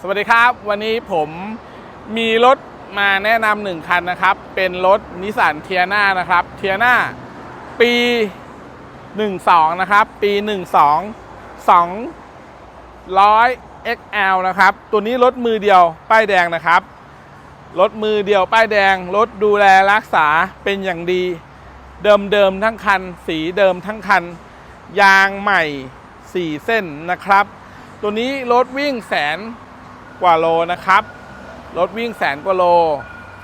สวัสดีครับ วันนี้ผมมีรถมาแนะนำหนึ่งคันนะครับ เป็นรถนิสสันเทียนานะครับเทียนาปี 12 นะครับ ปี 12 200 XL นะครับ ตัวนี้รถมือเดียวป้ายแดงนะครับ รถมือเดียวป้ายแดง รถดูแลรักษาเป็นอย่างดี เดิมเดิมทั้งคัน สีเดิมทั้งคัน ยางใหม่ 4 เส้นนะครับ ตัวนี้รถวิ่งแสน กว่าโลนะครับ รถวิ่งแสนกว่าโล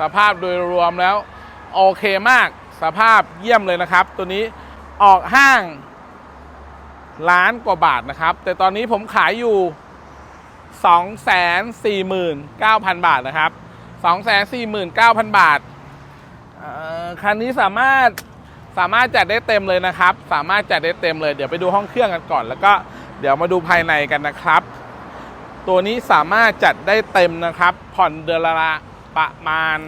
สภาพโดยรวมแล้ว โอเคมาก สภาพเยี่ยมเลยนะครับ ตัวนี้ออกห้างล้านกว่าบาทนะครับ แต่ตอนนี้ผมขายอยู่ 249,000 บาทนะครับ 249,000 บาทคันนี้สามารถสามารถจัดได้เต็มเลยนะครับ สามารถจัดได้เต็มเลย เดี๋ยวไปดูห้องเครื่องกันก่อน แล้วก็เดี๋ยวมาดูภายในกันนะครับ ตัวนี้สามารถจัดได้เต็มนะครับ ผ่อนเดือนละประมาณ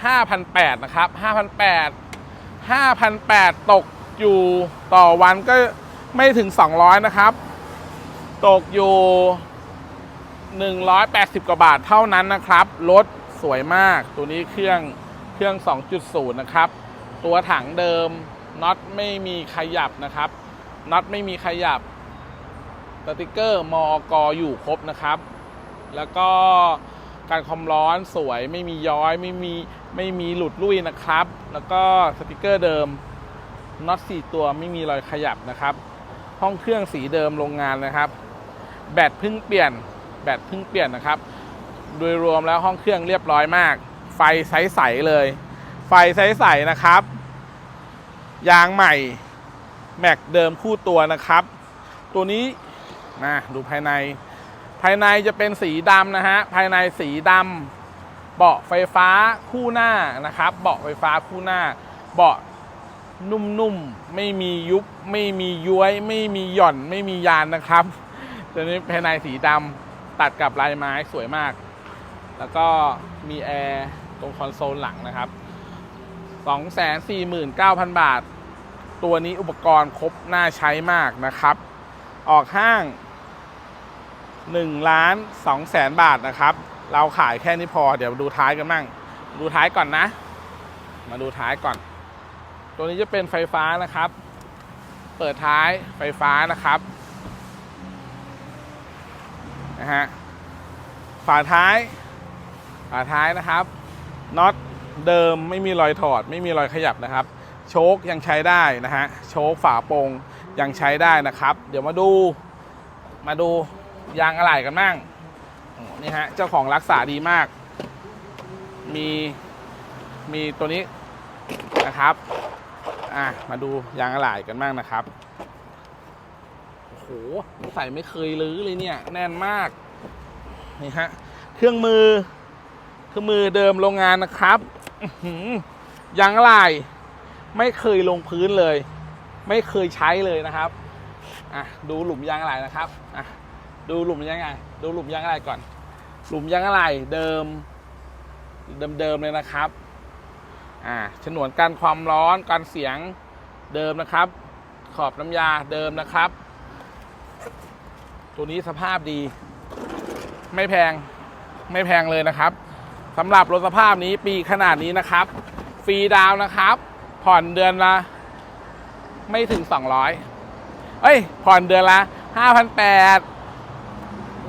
5,800นะครับ5,800 5,800 ตกอยู่ต่อวันก็ไม่ถึง 200 นะครับ ตกอยู่ 180 กว่าบาทเท่านั้นนะครับ รถสวยมาก ตัวนี้เครื่องเครื่อง 2.0 นะครับ ตัวถังเดิมน็อตไม่มีขยับนะครับน็อตไม่มีขยับ ติกเกอร์มอกอยู่ครบนะครับ แล้วก็การความร้อนสวยไม่มีย้อยไม่มีไม่มีหลุดลุ่ยนะครับ แล้วก็สติกเกอร์เดิมน็อต4ตัวไม่มีรอยขยับนะครับ ห้องเครื่องสีเดิมโรงงานนะครับ แบตเพิ่งเปลี่ยน แบตเพิ่งเปลี่ยนนะครับ โดยรวมแล้วห้องเครื่องเรียบร้อยมาก ไฟใสๆเลย ไฟใสๆนะครับ ยางใหม่ แม็กเดิมคู่ตัวนะครับ ตัวนี้ นะดูภายใน ภายในจะเป็นสีดำนะฮะ ภายในสีดำเบาะไฟฟ้าคู่หน้านะครับ เบาะไฟฟ้าคู่หน้า เบาะนุ่มๆ ไม่มียุบ ไม่มีย้วย ไม่มีหย่อน ไม่มียานนะครับ ตัวนี้ภายในสีดำตัดกับลายไม้สวยมาก แล้วก็มีแอร์ตรงคอนโซลหลังนะครับ 249,000 บาท ตัวนี้อุปกรณ์ครบน่าใช้มากนะครับ ออกห้าง 1ล้าน2แสนบาทนะครับ เราขายแค่นี้พอเดี๋ยวดูท้ายกันมั่งดูท้ายก่อนนะ มาดูท้ายก่อน ตัวนี้จะเป็นไฟฟ้านะครับ เปิดท้ายไฟฟ้านะครับนะฮะฝาท้ายฝาท้ายนะครับน็อตเดิมไม่มีรอยถอด ไม่มีรอยขยับนะครับ โชคยังใช้ได้นะฮะโชคฝาโปรงยังใช้ได้นะครับ เดี๋ยวมาดูมาดู ยางอะไหล่กันบ้างนี่ฮะ เจ้าของรักษาดีมาก มีมีตัวนี้นะครับ อะ มาดูยางอะไหล่กันบ้างนะครับโอ้โหใส่ไม่เคยลื้อเลยเนี่ย แน่นมาก นี่ฮะ เครื่องมือ เครื่องมือเดิมโรงงานนะครับหือยางอะไหล่ไม่เคยลงพื้นเลย ไม่เคยใช้เลยนะครับ อะ ดูหลุมยางอะไหล่นะครับ อะ ดูหลุมยางไหล่ดูหลุมยางอะไหล่ก่อน หลุมยางอะไหล่เดิม เดิมๆเลยนะครับ อ่าฉนวนกันความร้อนกันเสียงเดิมนะครับ ขอบน้ำยาเดิมนะครับ ตัวนี้สภาพดี ไม่แพงไม่แพงเลยนะครับสำหรับรถสภาพนี้ปีขนาดนี้นะครับ ฟรีดาวน์นะครับ ผ่อนเดือนละไม่ถึง 200 เอ้ย ผ่อนเดือนละ5,800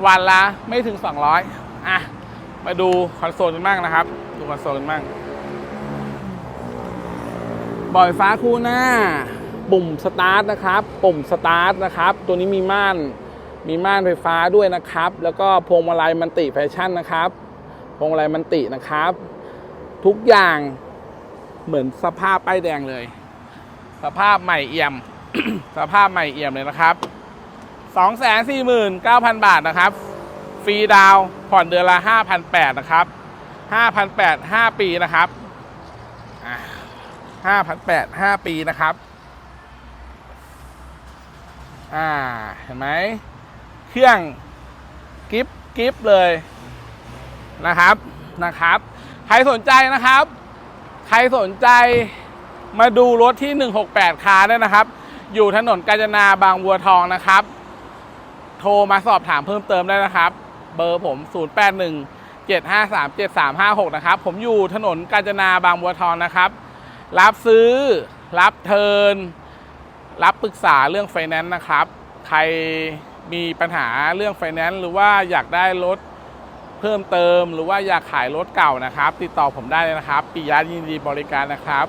วันละไม่ถึง 200อะมาดูคอนโซลกันบ้างนะครับ ดูคอนโซลกันบ้างบ่อยฟ้าคู่หน้า ปุ่มสตาร์ทนะครับ ปุ่มสตาร์ทนะครับ ตัวนี้มีม่านมีม่านไฟฟ้าด้วยนะครับ แล้วก็พวงมาลัยมันติแฟชั่นนะครับ พวงมาลัยมันตินะครับ ทุกอย่างเหมือนสภาพป้ายแดงเลย สภาพใหม่เอี่ยม สภาพใหม่เอี่ยมเลยนะครับ 249,000 บาทนะครับ ฟรีดาวผ่อนเดือนละ 5,800นะครับ5,800 5 ปีนะครับอ่า5,800 5 ปีนะครับ อ่า เห็นไหม เครื่องกิฟกิฟเลยนะครับ นะครับ ใครสนใจนะครับ ใครสนใจมาดูรถที่ 168 คาร์ได้นะครับ อยู่ถนนกาญจนาบางบัวทองนะครับ โทรมาสอบถามเพิ่มเติมได้นะครับ เบอร์ผม 081 753 7356 นะครับ ผมอยู่ถนนกาญจนาบางบัวทองนะครับ รับซื้อ รับเทิน รับปรึกษาเรื่องไฟแนนซ์นะครับ ใครมีปัญหาเรื่องไฟแนนซ์หรือว่าอยากได้รถเพิ่มเติม หรือว่าอยากขายรถเก่านะครับ ติดต่อผมได้เลยนะครับปิยะยินดีบริการนะครับ